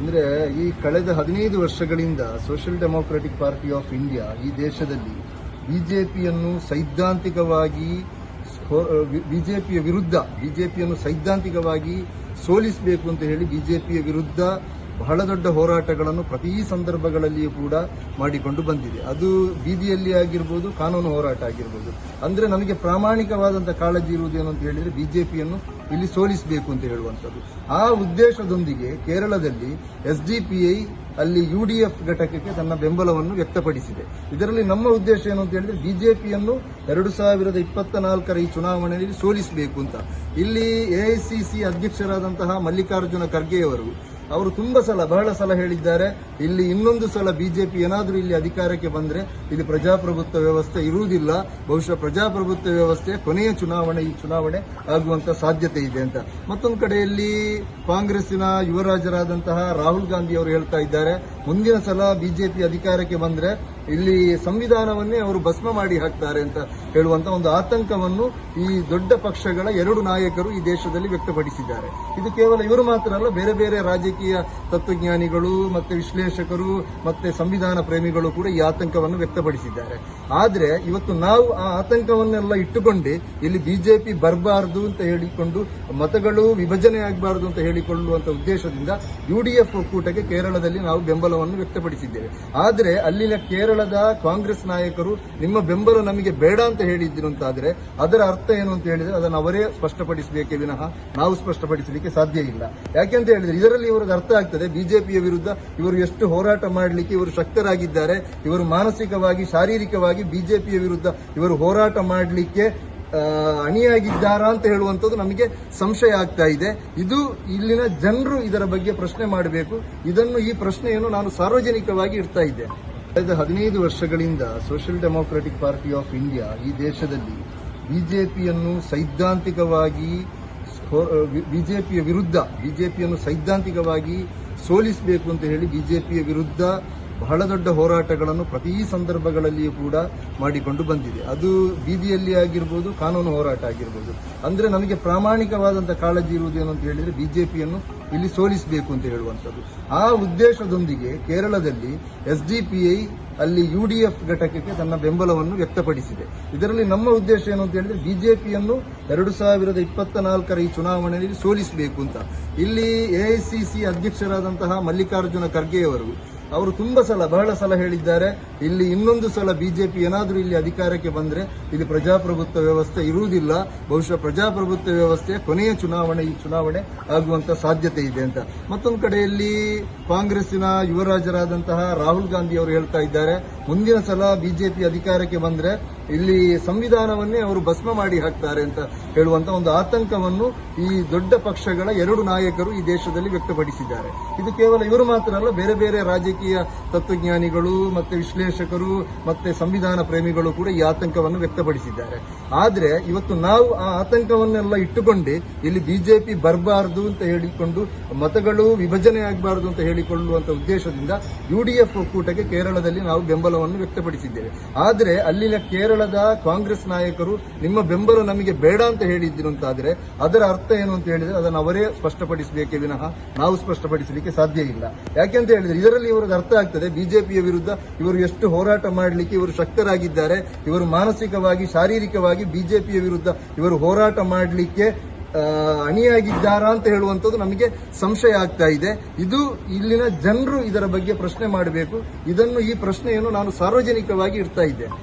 ಅಂದ್ರೆ ಈ ಕಳೆದ ಹದಿನೈದು ವರ್ಷಗಳಿಂದ social democratic party of India ಈ ದೇಶದಲ್ಲಿ ಬಿಜೆಪಿಯನ್ನು ಸೈದ್ಧಾಂತಿಕವಾಗಿ ಬಿಜೆಪಿಯ ವಿರುದ್ಧ, ಬಿಜೆಪಿಯನ್ನು ಸೈದ್ಧಾಂತಿಕವಾಗಿ ಸೋಲಿಸಬೇಕು ಅಂತ ಹೇಳಿ ಬಿಜೆಪಿಯ ವಿರುದ್ಧ ಬಹಳ ದೊಡ್ಡ ಹೋರಾಟಗಳನ್ನು ಪ್ರತಿ ಸಂದರ್ಭಗಳಲ್ಲಿಯೂ ಕೂಡ ಮಾಡಿಕೊಂಡು ಬಂದಿದೆ. ಅದು ಬೀದಿಯಲ್ಲಿ ಆಗಿರ್ಬೋದು, ಕಾನೂನು ಹೋರಾಟ ಆಗಿರ್ಬೋದು. ಅಂದ್ರೆ ನನಗೆ ಪ್ರಾಮಾಣಿಕವಾದಂಥ ಕಾಳಜಿ ಇರುವುದೇನು ಅಂತ ಹೇಳಿದ್ರೆ ಬಿಜೆಪಿಯನ್ನು ಇಲ್ಲಿ ಸೋಲಿಸಬೇಕು ಅಂತ ಹೇಳುವಂಥದ್ದು. ಆ ಉದ್ದೇಶದೊಂದಿಗೆ ಕೇರಳದಲ್ಲಿ ಎಸ್ಡಿಪಿಐ ಅಲ್ಲಿ ಯುಡಿಎಫ್ ಘಟಕಕ್ಕೆ ತನ್ನ ಬೆಂಬಲವನ್ನು ವ್ಯಕ್ತಪಡಿಸಿದೆ. ಇದರಲ್ಲಿ ನಮ್ಮ ಉದ್ದೇಶ ಏನು ಅಂತ ಹೇಳಿದ್ರೆ ಬಿಜೆಪಿಯನ್ನು ಎರಡು ಸಾವಿರದ ಇಪ್ಪತ್ತ ನಾಲ್ಕರ ಈ ಚುನಾವಣೆಯಲ್ಲಿ ಸೋಲಿಸಬೇಕು ಅಂತ. ಇಲ್ಲಿ ಎಐಸಿಸಿ ಅಧ್ಯಕ್ಷರಾದಂತಹ ಮಲ್ಲಿಕಾರ್ಜುನ ಖರ್ಗೆಯವರು ಅವರು ತುಂಬಾ ಸಲ, ಬಹಳ ಸಲ ಹೇಳಿದ್ದಾರೆ, ಇಲ್ಲಿ ಇನ್ನೊಂದು ಸಲ ಬಿಜೆಪಿ ಏನಾದರೂ ಇಲ್ಲಿ ಅಧಿಕಾರಕ್ಕೆ ಬಂದ್ರೆ ಇಲ್ಲಿ ಪ್ರಜಾಪ್ರಭುತ್ವ ವ್ಯವಸ್ಥೆ ಇರುವುದಿಲ್ಲ. ಬಹುಶಃ ಪ್ರಜಾಪ್ರಭುತ್ವ ವ್ಯವಸ್ಥೆ ಕೊನೆಯ ಚುನಾವಣೆ, ಈ ಚುನಾವಣೆ ಆಗುವಂತ ಸಾಧ್ಯತೆ ಇದೆ ಅಂತ. ಮತ್ತೊಂದು ಕಡೆಯಲ್ಲಿ ಕಾಂಗ್ರೆಸ್ಸಿನ ಯುವರಾಜರಾದಂತಹ ರಾಹುಲ್ ಗಾಂಧಿ ಅವರು ಹೇಳ್ತಾ ಇದ್ದಾರೆ ಮುಂದಿನ ಸಲ ಬಿಜೆಪಿ ಅಧಿಕಾರಕ್ಕೆ ಬಂದ್ರೆ ಇಲ್ಲಿ ಸಂವಿಧಾನವನ್ನೇ ಅವರು ಭಸ್ಮ ಮಾಡಿ ಹಾಕ್ತಾರೆ ಅಂತ ಹೇಳುವಂತ ಒಂದು ಆತಂಕವನ್ನು ಈ ದೊಡ್ಡ ಪಕ್ಷಗಳ ಎರಡು ನಾಯಕರು ಈ ದೇಶದಲ್ಲಿ ವ್ಯಕ್ತಪಡಿಸಿದ್ದಾರೆ. ಇದು ಕೇವಲ ಇವರು ಮಾತ್ರ ಅಲ್ಲ, ಬೇರೆ ಬೇರೆ ರಾಜಕೀಯ ತತ್ವಜ್ಞಾನಿಗಳು ಮತ್ತೆ ವಿಶ್ಲೇಷಕರು ಮತ್ತೆ ಸಂವಿಧಾನ ಪ್ರೇಮಿಗಳು ಕೂಡ ಈ ಆತಂಕವನ್ನು ವ್ಯಕ್ತಪಡಿಸಿದ್ದಾರೆ. ಆದ್ರೆ ಇವತ್ತು ನಾವು ಆ ಆತಂಕವನ್ನೆಲ್ಲ ಇಟ್ಟುಕೊಂಡು ಇಲ್ಲಿ ಬಿಜೆಪಿ ಬರಬಾರದು ಅಂತ ಹೇಳಿಕೊಂಡು, ಮತಗಳು ವಿಭಜನೆ ಆಗಬಾರದು ಅಂತ ಹೇಳಿಕೊಳ್ಳುವಂತ ಉದ್ದೇಶದಿಂದ ಯುಡಿಎಫ್ ಒಕ್ಕೂಟಕ್ಕೆ ಕೇರಳದಲ್ಲಿ ನಾವು ಬೆಂಬಲವನ್ನು ವ್ಯಕ್ತಪಡಿಸಿದ್ದೇವೆ. ಆದರೆ ಅಲ್ಲಿನ ಕೇರಳದ ಕಾಂಗ್ರೆಸ್ ನಾಯಕರು ನಿಮ್ಮ ಬೆಂಬಲ ನಮಗೆ ಬೇಡ ಅಂತ ಹೇಳಿದ್ರು ಅಂತಾದರೆ ಅದರ ಅರ್ಥ ಏನು ಅಂತ ಹೇಳಿದರೆ ಅದನ್ನು ಅವರೇ ಸ್ಪಷ್ಟಪಡಿಸಬೇಕೇ ವಿನಃ ನಾವು ಸ್ಪಷ್ಟಪಡಿಸಲಿಕ್ಕೆ ಸಾಧ್ಯ ಇಲ್ಲ. ಯಾಕೆಂತ ಹೇಳಿದ್ರೆ ಇದರಲ್ಲಿ ಇವರಿಗೆ ಅರ್ಥ ಆಗ್ತದೆ. ಬಿಜೆಪಿಯ ವಿರುದ್ಧ ಇವರು ಎಷ್ಟು ಹೋರಾಟ ಮಾಡಲಿಕ್ಕೆ ಇವರು ಶಕ್ತರಾಗಿದ್ದಾರೆ, ಇವರು ಮಾನಸಿಕವಾಗಿ, ಶಾರೀರಿಕವಾಗಿ ಬಿಜೆಪಿಯ ವಿರುದ್ಧ ಇವರು ಹೋರಾಟ ಮಾಡಲಿಕ್ಕೆ ಅಣಿಯಾಗಿದ್ದಾರಾ ಅಂತ ಹೇಳುವಂಥದ್ದು ನಮಗೆ ಸಂಶಯ ಆಗ್ತಾ ಇದೆ. ಇದು ಇಲ್ಲಿನ ಜನರು ಇದರ ಬಗ್ಗೆ ಪ್ರಶ್ನೆ ಮಾಡಬೇಕು. ಇದನ್ನು ಈ ಪ್ರಶ್ನೆಯನ್ನು ನಾನು ಸಾರ್ವಜನಿಕವಾಗಿ ಇಡ್ತಾ ಇದ್ದೆ. ಕಳೆದ ಹದಿನೈದು ವರ್ಷಗಳಿಂದ social democratic party of India ಈ ದೇಶದಲ್ಲಿ ಬಿಜೆಪಿಯನ್ನು ಸೈದ್ಧಾಂತಿಕವಾಗಿ ಬಿಜೆಪಿಯ ವಿರುದ್ಧ, ಬಿಜೆಪಿಯನ್ನು ಸೈದ್ಧಾಂತಿಕವಾಗಿ ಸೋಲಿಸಬೇಕು ಅಂತ ಹೇಳಿ ಬಿಜೆಪಿಯ ವಿರುದ್ಧ ಬಹಳ ದೊಡ್ಡ ಹೋರಾಟಗಳನ್ನು ಪ್ರತಿ ಸಂದರ್ಭಗಳಲ್ಲಿಯೂ ಕೂಡ ಮಾಡಿಕೊಂಡು ಬಂದಿದೆ. ಅದು ಬೀದಿಯಲ್ಲಿ ಆಗಿರ್ಬೋದು, ಕಾನೂನು ಹೋರಾಟ ಆಗಿರ್ಬೋದು. ಅಂದ್ರೆ ನಮಗೆ ಪ್ರಾಮಾಣಿಕವಾದಂಥ ಕಾಳಜಿ ಇರುವುದೇನು ಅಂತ ಹೇಳಿದ್ರೆ ಬಿಜೆಪಿಯನ್ನು ಇಲ್ಲಿ ಸೋಲಿಸಬೇಕು ಅಂತ ಹೇಳುವಂಥದ್ದು. ಆ ಉದ್ದೇಶದೊಂದಿಗೆ ಕೇರಳದಲ್ಲಿ ಎಸ್ಡಿಪಿಐ ಅಲ್ಲಿ ಯುಡಿಎಫ್ ಘಟಕಕ್ಕೆ ತನ್ನ ಬೆಂಬಲವನ್ನು ವ್ಯಕ್ತಪಡಿಸಿದೆ. ಇದರಲ್ಲಿ ನಮ್ಮ ಉದ್ದೇಶ ಏನು ಅಂತ ಹೇಳಿದ್ರೆ ಬಿಜೆಪಿಯನ್ನು ಎರಡು ಸಾವಿರದ ಇಪ್ಪತ್ತ ನಾಲ್ಕರ ಈ ಚುನಾವಣೆಯಲ್ಲಿ ಸೋಲಿಸಬೇಕು ಅಂತ. ಇಲ್ಲಿ ಎಐಸಿಸಿ ಅಧ್ಯಕ್ಷರಾದಂತಹ ಮಲ್ಲಿಕಾರ್ಜುನ ಖರ್ಗೆಯವರು ಅವರು ತುಂಬಾ ಸಲ, ಬಹಳ ಸಲ ಹೇಳಿದ್ದಾರೆ, ಇಲ್ಲಿ ಇನ್ನೊಂದು ಸಲ ಬಿಜೆಪಿ ಏನಾದರೂ ಇಲ್ಲಿ ಅಧಿಕಾರಕ್ಕೆ ಬಂದ್ರೆ ಇಲ್ಲಿ ಪ್ರಜಾಪ್ರಭುತ್ವ ವ್ಯವಸ್ಥೆ ಇರುವುದಿಲ್ಲ. ಬಹುಶಃ ಪ್ರಜಾಪ್ರಭುತ್ವ ವ್ಯವಸ್ಥೆ ಕೊನೆಯ ಚುನಾವಣೆ, ಈ ಚುನಾವಣೆ ಆಗುವಂತ ಸಾಧ್ಯತೆ ಇದೆ ಅಂತ. ಮತ್ತೊಂದು ಕಡೆಯಲ್ಲಿ ಕಾಂಗ್ರೆಸ್ಸಿನ ಯುವರಾಜರಾದಂತಹ ರಾಹುಲ್ ಗಾಂಧಿ ಅವರು ಹೇಳ್ತಾ ಇದ್ದಾರೆ, ಮುಂದಿನ ಸಲ ಬಿಜೆಪಿ ಅಧಿಕಾರಕ್ಕೆ ಬಂದ್ರೆ ಇಲ್ಲಿ ಸಂವಿಧಾನವನ್ನೇ ಅವರು ಭಸ್ಮ ಮಾಡಿ ಹಾಕ್ತಾರೆ ಅಂತ ಹೇಳುವಂತ ಒಂದು ಆತಂಕವನ್ನು ಈ ದೊಡ್ಡ ಪಕ್ಷಗಳ ಎರಡು ನಾಯಕರು ಈ ದೇಶದಲ್ಲಿ ವ್ಯಕ್ತಪಡಿಸಿದ್ದಾರೆ. ಇದು ಕೇವಲ ಇವರು ಮಾತ್ರ ಅಲ್ಲ, ಬೇರೆ ಬೇರೆ ರಾಜಕೀಯ ತತ್ವಜ್ಞಾನಿಗಳು ಮತ್ತೆ ವಿಶ್ಲೇಷಕರು ಮತ್ತೆ ಸಂವಿಧಾನ ಪ್ರೇಮಿಗಳು ಕೂಡ ಈ ಆತಂಕವನ್ನು ವ್ಯಕ್ತಪಡಿಸಿದ್ದಾರೆ. ಆದ್ರೆ ಇವತ್ತು ನಾವು ಆ ಆತಂಕವನ್ನೆಲ್ಲ ಇಟ್ಟುಕೊಂಡು ಇಲ್ಲಿ ಬಿಜೆಪಿ ಬರಬಾರದು ಅಂತ ಹೇಳಿಕೊಂಡು, ಮತಗಳು ವಿಭಜನೆ ಆಗಬಾರದು ಅಂತ ಹೇಳಿಕೊಳ್ಳುವಂತ ಉದ್ದೇಶದಿಂದ ಯುಡಿಎಫ್ ಒಕ್ಕೂಟಕ್ಕೆ ಕೇರಳದಲ್ಲಿ ನಾವು ಬೆಂಬಲವನ್ನು ವ್ಯಕ್ತಪಡಿಸಿದ್ದೇವೆ. ಆದರೆ ಅಲ್ಲಿನ ಕೇರಳದ ಕಾಂಗ್ರೆಸ್ ನಾಯಕರು, ನಿಮ್ಮ ಬೆಂಬಲ ನಮಗೆ ಬೇಡ ಅಂತ ಹೇಳಿದ್ರು ಅಂತಾದ್ರೆ, ಅದರ ಅರ್ಥ ಏನು ಅಂತ ಹೇಳಿದ್ರೆ ಅದನ್ನು ಅವರೇ ಸ್ಪಷ್ಟಪಡಿಸಬೇಕೇ ವಿನಃ ನಾವು ಸ್ಪಷ್ಟಪಡಿಸಲಿಕ್ಕೆ ಸಾಧ್ಯ ಇಲ್ಲ. ಯಾಕೆಂತ ಹೇಳಿದ್ರೆ ಇದರಲ್ಲಿ ಇವರಿಗೆ ಅರ್ಥ ಆಗ್ತದೆ, ಬಿಜೆಪಿಯ ವಿರುದ್ಧ ಇವರು ಎಷ್ಟು ಹೋರಾಟ ಮಾಡಲಿಕ್ಕೆ ಇವರು ಶಕ್ತರಾಗಿದ್ದಾರೆ, ಇವರು ಮಾನಸಿಕವಾಗಿ, ಶಾರೀರಿಕವಾಗಿ ಬಿಜೆಪಿಯ ವಿರುದ್ಧ ಇವರು ಹೋರಾಟ ಮಾಡಲಿಕ್ಕೆ ಅಣಿಯಾಗಿದ್ದಾರಾ ಅಂತ ಹೇಳುವಂಥದ್ದು ನಮಗೆ ಸಂಶಯ ಆಗ್ತಾ ಇದೆ. ಇದು ಇಲ್ಲಿನ ಜನರು ಇದರ ಬಗ್ಗೆ ಪ್ರಶ್ನೆ ಮಾಡಬೇಕು. ಇದನ್ನು ಈ ಪ್ರಶ್ನೆಯನ್ನು ನಾನು ಸಾರ್ವಜನಿಕವಾಗಿ ಇಡ್ತಾ ಇದ್ದೇನೆ